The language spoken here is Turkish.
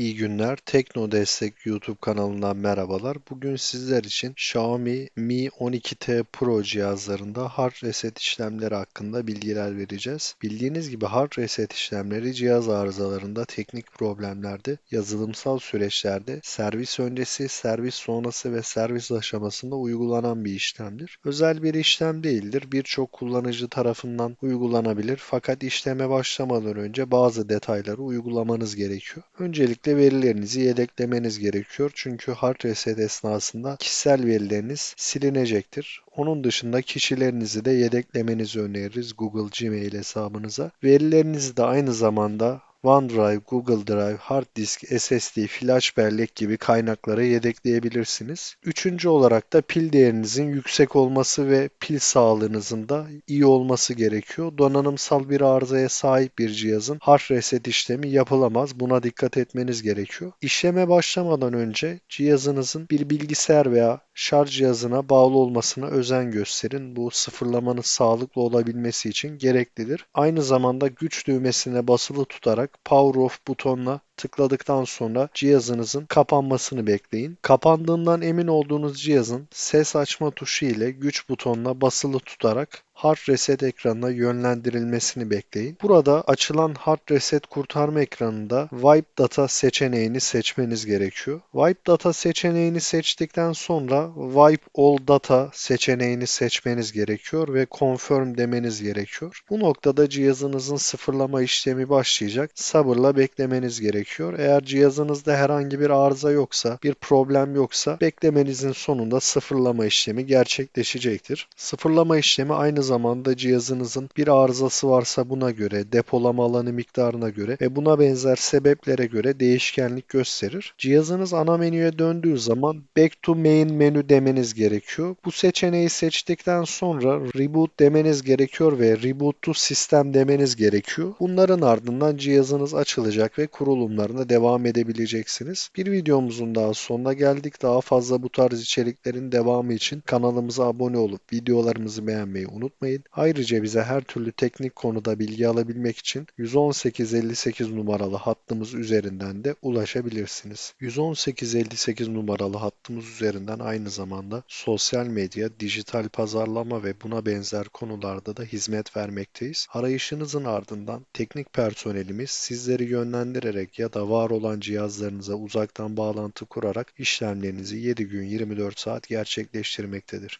İyi günler. Tekno Destek YouTube kanalından merhabalar. Bugün sizler için Xiaomi Mi 12T Pro cihazlarında hard reset işlemleri hakkında bilgiler vereceğiz. Bildiğiniz gibi hard reset işlemleri cihaz arızalarında, teknik problemlerde, yazılımsal süreçlerde, servis öncesi, servis sonrası ve servis aşamasında uygulanan bir işlemdir. Özel bir işlem değildir. Birçok kullanıcı tarafından uygulanabilir fakat işleme başlamadan önce bazı detayları uygulamanız gerekiyor. Öncelikle verilerinizi yedeklemeniz gerekiyor. Çünkü hard reset esnasında kişisel verileriniz silinecektir. Onun dışında kişilerinizi de yedeklemenizi öneririz Google Gmail hesabınıza. Verilerinizi de aynı zamanda OneDrive, Google Drive, hard disk, SSD, flash bellek gibi kaynaklara yedekleyebilirsiniz. Üçüncü olarak da pil değerinizin yüksek olması ve pil sağlığınızın da iyi olması gerekiyor. Donanımsal bir arızaya sahip bir cihazın hard reset işlemi yapılamaz. Buna dikkat etmeniz gerekiyor. İşleme başlamadan önce cihazınızın bir bilgisayar veya şarj cihazına bağlı olmasına özen gösterin. Bu sıfırlamanın sağlıklı olabilmesi için gereklidir. Aynı zamanda güç düğmesine basılı tutarak Power Off butonuna tıkladıktan sonra cihazınızın kapanmasını bekleyin. Kapandığından emin olduğunuz cihazın ses açma tuşu ile güç butonuna basılı tutarak Hard Reset ekranına yönlendirilmesini bekleyin. Burada açılan Hard Reset kurtarma ekranında Wipe Data seçeneğini seçmeniz gerekiyor. Wipe Data seçeneğini seçtikten sonra Wipe All Data seçeneğini seçmeniz gerekiyor ve Confirm demeniz gerekiyor. Bu noktada cihazınızın sıfırlama işlemi başlayacak. Sabırla beklemeniz gerekiyor. Eğer cihazınızda herhangi bir arıza yoksa, bir problem yoksa beklemenizin sonunda sıfırlama işlemi gerçekleşecektir. Sıfırlama işlemi aynı zamanda cihazınızın bir arızası varsa buna göre, depolama alanı miktarına göre ve buna benzer sebeplere göre değişkenlik gösterir. Cihazınız ana menüye döndüğü zaman Back to Main menü demeniz gerekiyor. Bu seçeneği seçtikten sonra Reboot demeniz gerekiyor ve Reboot to System demeniz gerekiyor. Bunların ardından cihazınız açılacak ve kurulumlarına devam edebileceksiniz. Bir videomuzun daha sonuna geldik. Daha fazla bu tarz içeriklerin devamı için kanalımıza abone olup videolarımızı beğenmeyi unutmayın. Ayrıca bize her türlü teknik konuda bilgi alabilmek için 11858 numaralı hattımız üzerinden de ulaşabilirsiniz. 11858 numaralı hattımız üzerinden aynı zamanda sosyal medya, dijital pazarlama ve buna benzer konularda da hizmet vermekteyiz. Arayışınızın ardından teknik personelimiz sizleri yönlendirerek ya da var olan cihazlarınıza uzaktan bağlantı kurarak işlemlerinizi 7 gün 24 saat gerçekleştirmektedir.